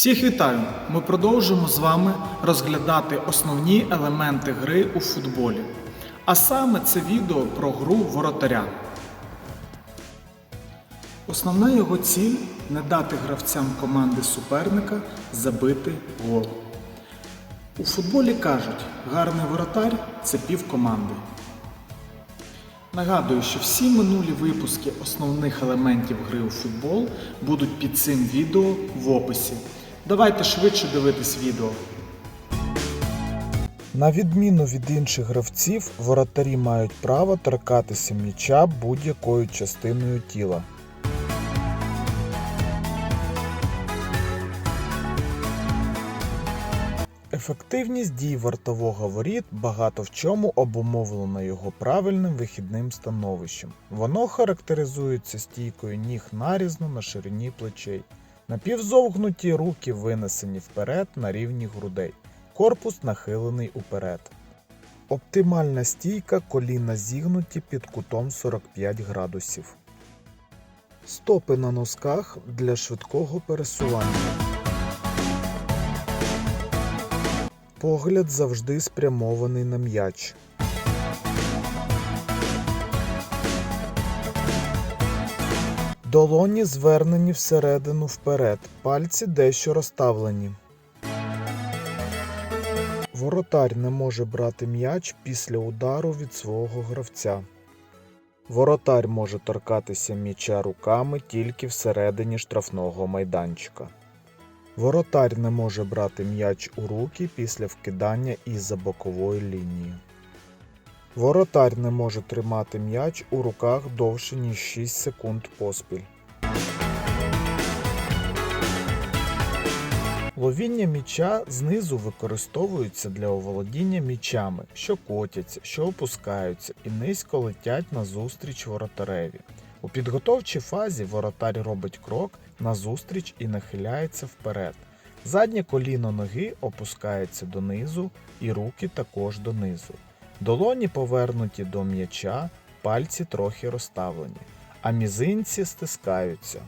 Всіх вітаю! Ми продовжуємо з вами розглядати основні елементи гри у футболі. А саме це відео про гру воротаря. Основна його ціль не дати гравцям команди суперника забити гол. У футболі кажуть, гарний воротар це пів команди. Нагадую, що всі минулі випуски основних елементів гри у футбол будуть під цим відео в описі. Давайте швидше дивитись відео. На відміну від інших гравців, воротарі мають право торкатися м'яча будь-якою частиною тіла. Ефективність дій вартового воріт багато в чому обумовлена його правильним вихідним становищем. Воно характеризується стійкою ніг нарізно на ширині плечей. Напівзовгнуті руки винесені вперед на рівні грудей. Корпус нахилений уперед. Оптимальна стійка коліна зігнуті під кутом 45 градусів. Стопи на носках для швидкого пересування. Погляд завжди спрямований на м'яч. Долоні звернені всередину вперед, пальці дещо розставлені. Воротар не може брати м'яч після удару від свого гравця. Воротар може торкатися м'яча руками тільки всередині штрафного майданчика. Воротар не може брати м'яч у руки після вкидання із-за бокової лінії. Воротар не може тримати м'яч у руках довше ніж 6 секунд поспіль. Ловіння м'яча знизу використовується для оволодіння м'ячами, що котяться, що опускаються і низько летять назустріч воротареві. У підготовчій фазі воротар робить крок назустріч і нахиляється вперед. Заднє коліно ноги опускається донизу і руки також донизу. Долоні повернуті до м'яча, пальці трохи розставлені, а мізинці стискаються.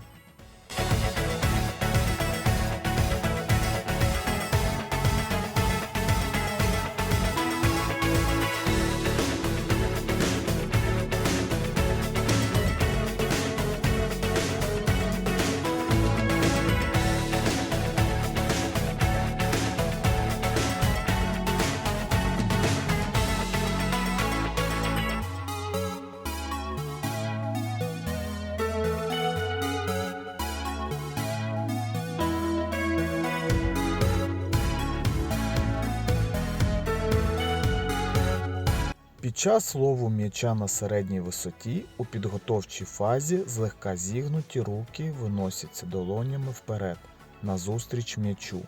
Під час лову м'яча на середній висоті у підготовчій фазі злегка зігнуті руки виносяться долонями вперед, назустріч м'ячу.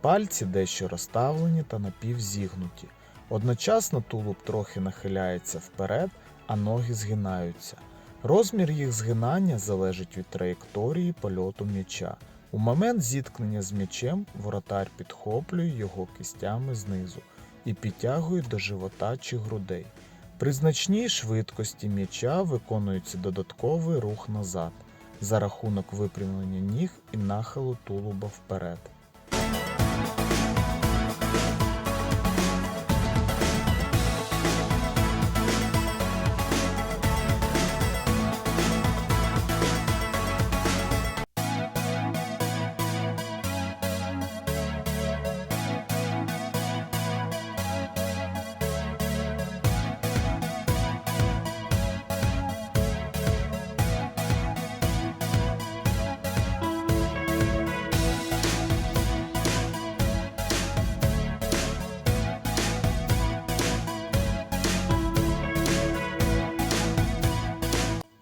Пальці дещо розставлені та напівзігнуті. Одночасно тулуб трохи нахиляється вперед, а ноги згинаються. Розмір їх згинання залежить від траєкторії польоту м'яча. У момент зіткнення з м'ячем воротар підхоплює його кистями знизу і підтягують до живота чи грудей. При значній швидкості м'яча виконується додатковий рух назад за рахунок випрямлення ніг і нахилу тулуба вперед.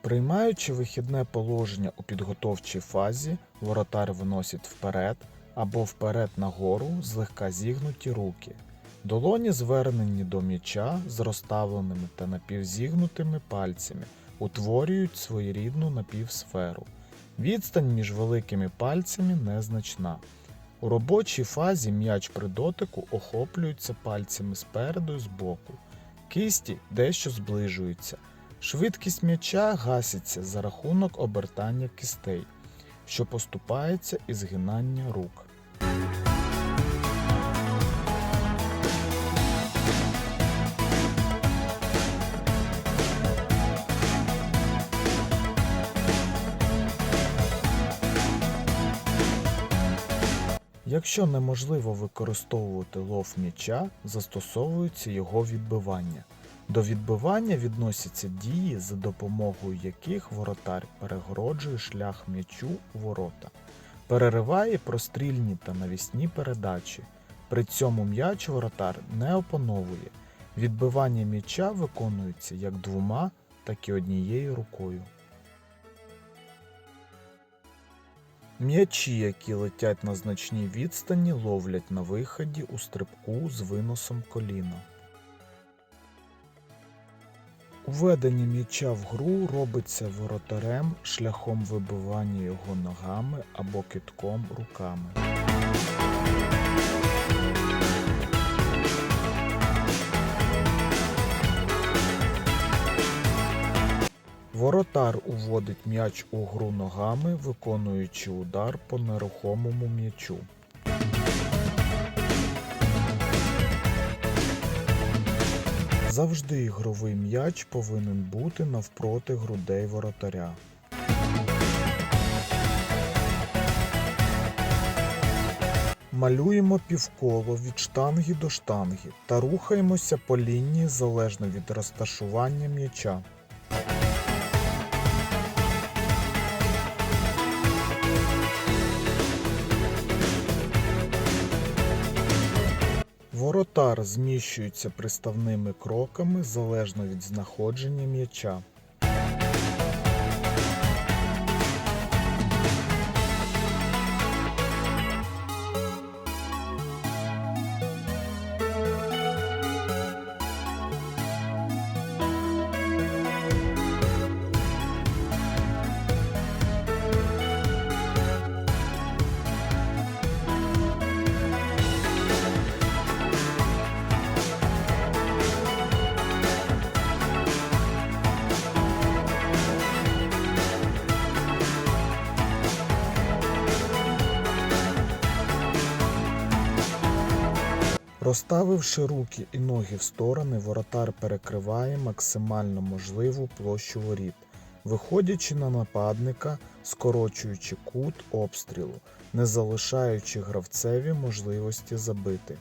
Приймаючи вихідне положення у підготовчій фазі, воротар виносить вперед або вперед нагору злегка зігнуті руки. Долоні звернені до м'яча з розставленими та напівзігнутими пальцями, утворюють своєрідну напівсферу. Відстань між великими пальцями незначна. У робочій фазі м'яч при дотику охоплюється пальцями спереду і збоку. Кисті дещо зближуються. Швидкість м'яча гаситься за рахунок обертання кистей, що поступається і згинання рук. Якщо неможливо використовувати лов м'яча, застосовується його відбивання. До відбивання відносяться дії, за допомогою яких воротар перегороджує шлях м'ячу у ворота, перериває прострільні та навісні передачі. При цьому м'яч воротар не опановує. Відбивання м'яча виконується як двома, так і однією рукою. М'ячі, які летять на значній відстані, ловлять на виході у стрибку з виносом коліна. Уведення м'яча в гру робиться воротарем шляхом вибивання його ногами або китком руками. Воротар уводить м'яч у гру ногами, виконуючи удар по нерухомому м'ячу. Завжди ігровий м'яч повинен бути навпроти грудей воротаря. Малюємо півколо від штанги до штанги та рухаємося по лінії залежно від розташування м'яча. Воротар зміщується приставними кроками залежно від знаходження м'яча. Розставивши руки і ноги в сторони, воротар перекриває максимально можливу площу воріт, виходячи на нападника, скорочуючи кут обстрілу, не залишаючи гравцеві можливості забити.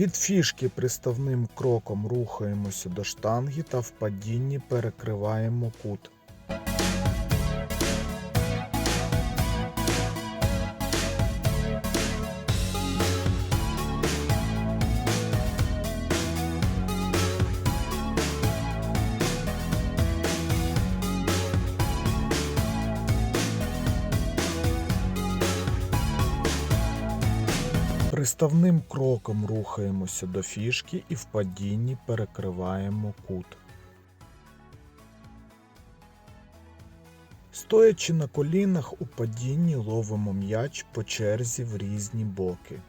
Від фішки приставним кроком рухаємося до штанги та в падінні перекриваємо кут. Приставним кроком рухаємося до фішки і в падінні перекриваємо кут. Стоячи на колінах у падінні ловимо м'яч по черзі в різні боки.